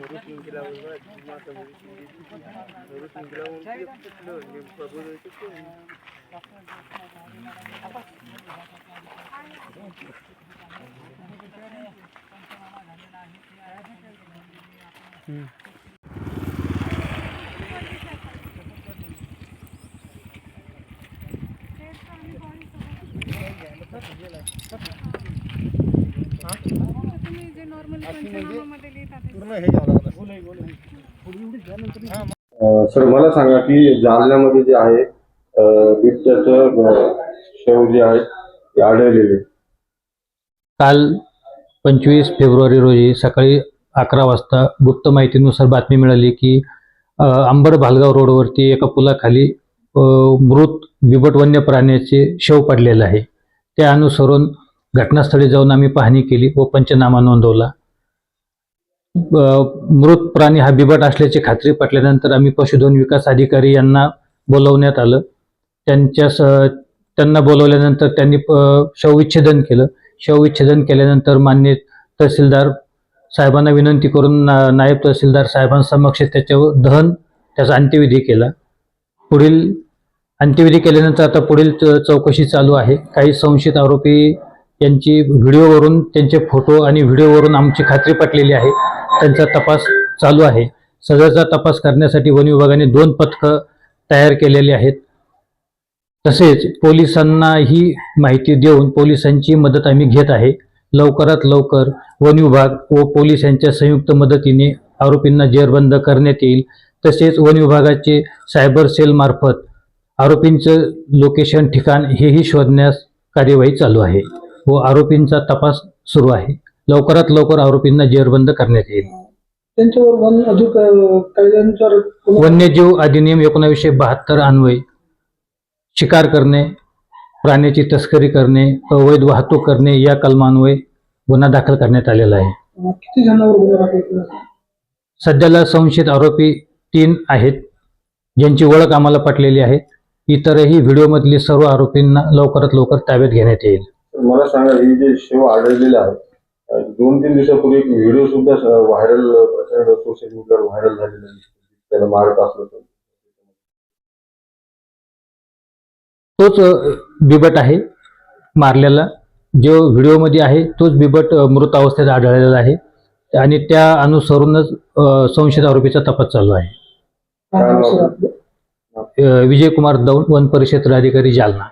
మూడు కింకిలా ఉందో మా తమ్ముడు మూడు కింకిలా ఉంటే చెప్తున్నా మేము ప్రభుత్వం చెప్తాము Hmm. Huh? तुम्ही जे नॉर्मली पंचनामामध्ये लिहितात अ, सर मला सांगा की जालन्यामध्ये जे आहे अ, बिबट्याचं अ, शेव जे आहे ते आढळलेले. काल पंचवीस फेब्रुवारी रोजी सकाळी अकरा वाजता गुप्त माहितीनुसार बातमी मिळाली की अ, अंबड भालगाव रोडवरती एका पुलाखाली अ, मृत बिबट वन्य प्राण्याचे शव पडलेलं आहे. त्या अनुसरून घटनास्थळी जाऊन आम्ही पाहणी केली. व पंचनामा नोंदवला. मृत प्राणी हा बिबट असल्याची खात्री पटल्यानंतर आम्ही पशुधन विकास अधिकारी यांना बोलवण्यात आलं. त्यांच्या स त्यांना बोलवल्यानंतर त्यांनी प- शवविच्छेदन केलं. शवविच्छेदन केल्यानंतर मान्य तहसीलदार साहेबांना विनंती करून ना- नायब तहसीलदार साहेबांसमक्ष त्याच्यावर दहन त्याचा अंत्यविधी केला. पुढील अंत्यविधी केल्यानंतर आता पुढील च- चौकशी चालू आहे. काही संशयित आरोपी यांची व्हिडिओवरून त्यांचे फोटो आणि व्हिडिओवरून आमची खात्री पटलेली आहे. त्यांचा तपास चालू आहे. सदरचा तपास करण्यासाठी वन विभागाने दोन पथकं तयार केलेली आहेत. तसेच पोलिसांना ही माहिती देऊन पोलिसांची मदत आम्ही घेत आहे. लवकरात लवकर वन विभाग व पोलीस यांच्या संयुक्त मदतीने आरोपींना जेरबंद करण्यात येईल. तसेच वन विभागाचे सायबर सेलमार्फत आरोपींचं लोकेशन ठिकाण हेही शोधण्यास कार्यवाही चालू आहे. व आरोपींचा तपास सुरू आहे. लवकरात लवकर आरोपींना जेरबंद करण्यात येईल. त्यांच्यावर वन अधिक वन्यजीव अधिनियम एकोणावीसशे बहात्तर अन्वये शिकार करणे प्राण्याची तस्करी करणे अवैध वाहतूक करणे या कलमान्वये गुन्हा दाखल करण्यात आलेला आहे. किती जणांवर गुन्हा दाखल केला असेल? सध्याला संशयित आरोपी तीन आहेत ज्यांची ओळख आम्हाला पटलेली आहे. इतरही व्हिडिओमधली सर्व आरोपींना लवकरात लवकर ताब्यात घेण्यात येईल. मला सांगा ही जे शेव आढळलेले आहे अ, दोन तीन दिवसापूर्वी एक व्हिडिओ सुद्धा व्हायरल प्रचंड सोशल मीडियावर व्हायरल झालेला आहे त्याला मारत असलं तर. तोच बिबट आहे मारलेला. जो व्हिडिओमध्ये आहे तोच बिबट मृत अवस्थेत आढळलेला आहे. आणि त्या अनुसरूनच संशयित आरोपीचा तपास चालू आहे? अ, विजयकुमार दौंड वन परिषद अधिकारी जालना.